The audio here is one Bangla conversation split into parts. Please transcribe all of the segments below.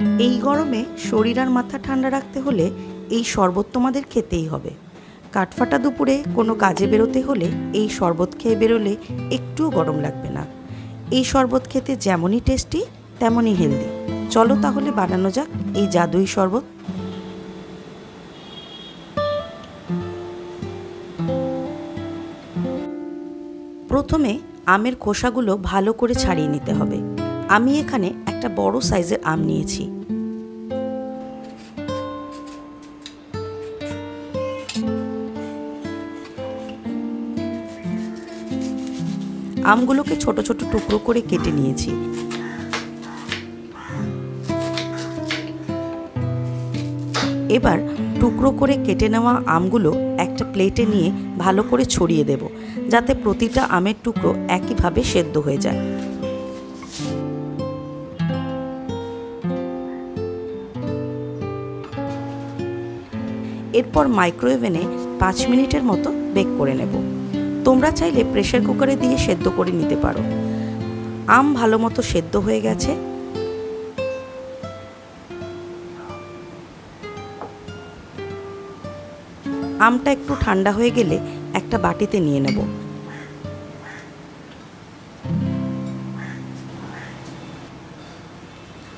এই গরমে শরীর আর মাথা ঠান্ডা রাখতে হলে এই শরবত তোমাদের খেতেই হবে। কাঠফাটা দুপুরে কোনো কাজে বেরোতে হলে এই শরবত খেয়ে বেরোলে একটুও গরম লাগবে না। এই শরবত খেতে যেমনই টেস্টি, তেমনই হেলদি। চলো তাহলে বানানো যাক এই জাদুই শরবত। প্রথমে আমের খোসাগুলো ভালো করে ছাড়িয়ে নিতে হবে। আমি এখানে একটা বড় সাইজের আম নিয়েছি। আমগুলোকে ছোট ছোট টুকরো করে কেটে নিয়েছি। এবার টুকরো করে কেটে নেওয়া আমগুলো একটা প্লেটে নিয়ে ভালো করে ছড়িয়ে দেব, যাতে প্রতিটা আমের টুকরো একইভাবে সেদ্ধ হয়ে যায়। এরপর মাইক্রোওভেনে পাঁচ মিনিটের মতো বেক করে নেব। তোমরা চাইলে প্রেশার কুকারে দিয়ে সেদ্ধ করে নিতে পারো। আম ভালো মতো সেদ্ধ হয়ে গেছে। আমটা একটু ঠান্ডা হয়ে গেলে একটা বাটিতে নিয়ে নেব।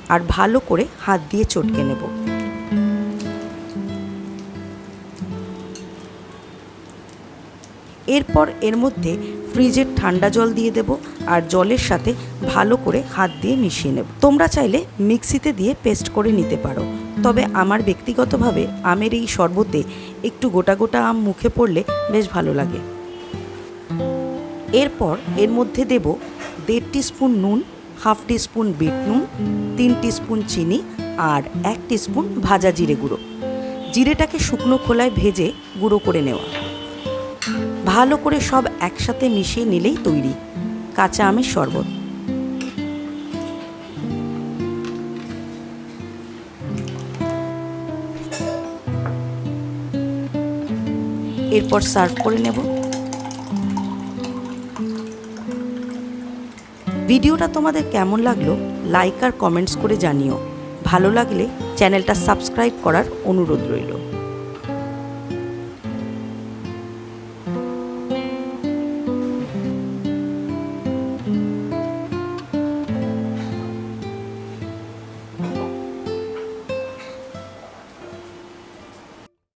আর ভালো করে হাত দিয়ে চটকে নেব। এরপর এর মধ্যে ফ্রিজের ঠান্ডা জল দিয়ে দেব আর জলের সাথে ভালো করে হাত দিয়ে মিশিয়ে নেব। তোমরা চাইলে মিক্সিতে দিয়ে পেস্ট করে নিতে পারো। তবে আমার ব্যক্তিগতভাবে আমের এই শরবতে একটু গোটা গোটা আম মুখে পড়লে বেশ ভালো লাগে। এরপর এর মধ্যে দেব দেড় স্পুন নুন, হাফ স্পুন বিট নুন, তিন স্পুন চিনি আর এক স্পুন ভাজা জিরে গুঁড়ো। জিরেটাকে শুকনো খোলায় ভেজে গুঁড়ো করে নেওয়া। ভালো করে সব একসাথে মিশিয়ে নিলেই তৈরি। কাঁচা আমের শরবত। এরপর সার্ভ করে নেব। ভিডিওটা তোমাদের কেমন লাগল, লাইক আর কমেন্টস করে জানিও। ভালো লাগলে চ্যানেলটা সাবস্ক্রাইব করার অনুরোধ রইল।